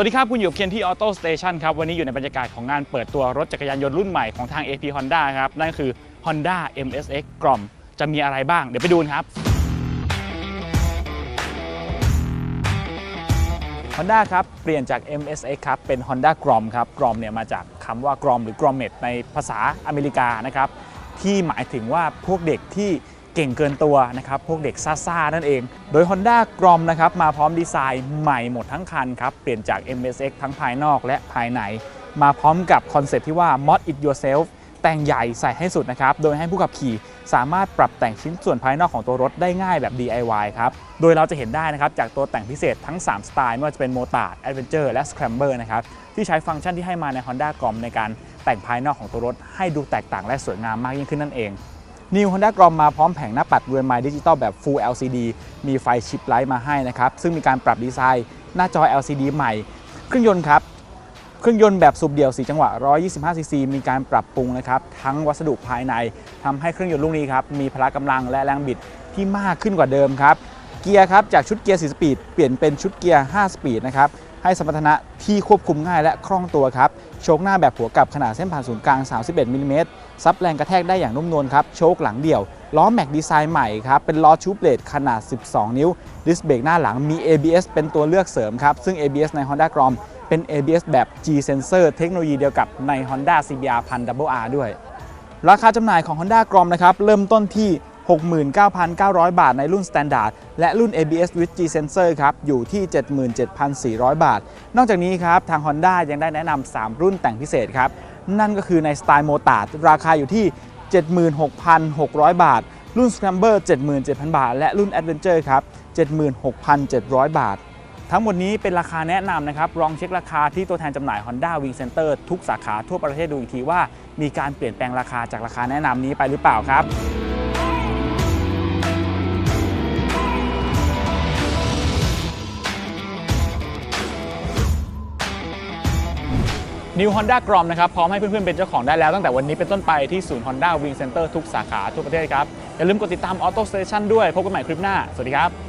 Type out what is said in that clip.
วัสดีครับ คุณอยู่กับเคนที่ออโต้สเตชันครับ วันนี้อยู่ในบรรยากาศของงานเปิดตัวรถจักรยานยนต์รุ่นใหม่ของทาง AP Honda ครับ นั่นคือ Honda MSX กล่อม จะมีอะไรบ้าง เดี๋ยวไปดูครับ Honda ครับ เปลี่ยนจาก MSX ครับ เป็น Honda Grom ครับ Grom เนี่ยมาจากคำว่า Grom หรือ Grommet ในภาษาอเมริกานะครับ ที่หมายถึงว่าพวกเด็กที่ เก่งเกินตัวนะครับพวกเด็กซ่าๆนั่นเอง โดย Honda Grom นะครับมาพร้อมดีไซน์ใหม่หมดทั้งคันครับเปลี่ยนจาก MSX ทั้งภายนอกและภายใน มาพร้อมกับคอนเซ็ปต์ที่ว่า mod it yourself แต่งใหญ่ใส่ให้สุดนะครับ โดยให้ผู้ขับขี่สามารถปรับแต่งชิ้นส่วนภายนอกของตัวรถได้ง่ายแบบ DIY ครับ โดยเราจะเห็นได้นะครับ จากตัวแต่งพิเศษทั้ง 3 สไตล์ ไม่ว่าจะเป็นโมตาร์ด Adventure และ Scrambler นะครับ ที่ใช้ฟังก์ชันที่ให้มาใน Honda Grom ในการแต่งภายนอกของตัวรถให้ดูแตกต่างและสวยงามมากยิ่งขึ้นนั่นเอง New Honda Grom มาพร้อมแผงหน้าปัดเรือนไม้ดิจิตอลแบบ Full LCD มีไฟชิปไลท์มาให้นะครับ ซึ่งมีการปรับดีไซน์หน้าจอ LCD ใหม่ เครื่องยนต์ครับ เครื่องยนต์แบบสูบเดี่ยว 4 จังหวะ 125ซีซีมีการปรับปรุงนะครับ ทั้งวัสดุภายในทำให้เครื่องยนต์ลูกนี้ครับ มีพละกำลังและแรงบิดที่มากขึ้นกว่าเดิมครับ เกียร์ครับจากชุดเกียร์ 4 สปีด เปลี่ยนเป็นชุดเกียร์ 5 สปีดนะครับให้สมรรถนะที่ควบคุมง่ายและคล่องตัวครับโชคหน้าแบบหัวกลับขนาดเส้นผ่านศูนย์กลาง 31มิลลิเมตรซับแรงกระแทกได้อย่างนุ่มนวลครับโชคหลังเดี่ยว ล้อแม็กดีไซน์ใหม่ครับเป็นล้อชูเบลดขนาด 12 นิ้ว ดิสเบรกหน้าหลังมี ABS เป็นตัวเลือกเสริมครับ ซึ่ง ABS ใน Honda Grom เป็น ABS แบบ G Sensor เทคโนโลยีเดียวกับใน Honda CBR 1000 R ด้วย ราคาจำหน่ายของ Honda Grom นะครับเริ่มต้นที่ 69,900 บาทในรุ่น Standard และรุ่น ABS with G Sensor ครับ อยู่ที่ 77,400 บาท นอกจากนี้ครับ ทาง Honda ยังได้แนะนำ 3 รุ่นแต่งพิเศษครับ นั่นก็คือในสไตล์โมตาร์ราคาอยู่ที่ 76,600 บาท รุ่น Scrambler 77,000 บาท และรุ่น Adventure ครับ 76,700 บาททั้งหมดนี้เป็นราคาแนะนำนะครับ ลองเช็คราคาที่ตัวแทนจำหน่าย Honda Wing Center ทุกสาขาทั่วประเทศดูอีกทีว่า มีการเปลี่ยนแปลงราคาจากราคาแนะนำนี้ไปหรือเปล่าครับ New Honda Grom นะครับพร้อมให้เพื่อนๆเป็นเจ้าของได้แล้วตั้งแต่วันนี้เป็นต้นไปที่ศูนย์ Honda Wing Center ทุกสาขาทั่วประเทศครับ อย่าลืมกดติดตาม Auto Station ด้วย พบกันใหม่คลิปหน้า สวัสดีครับ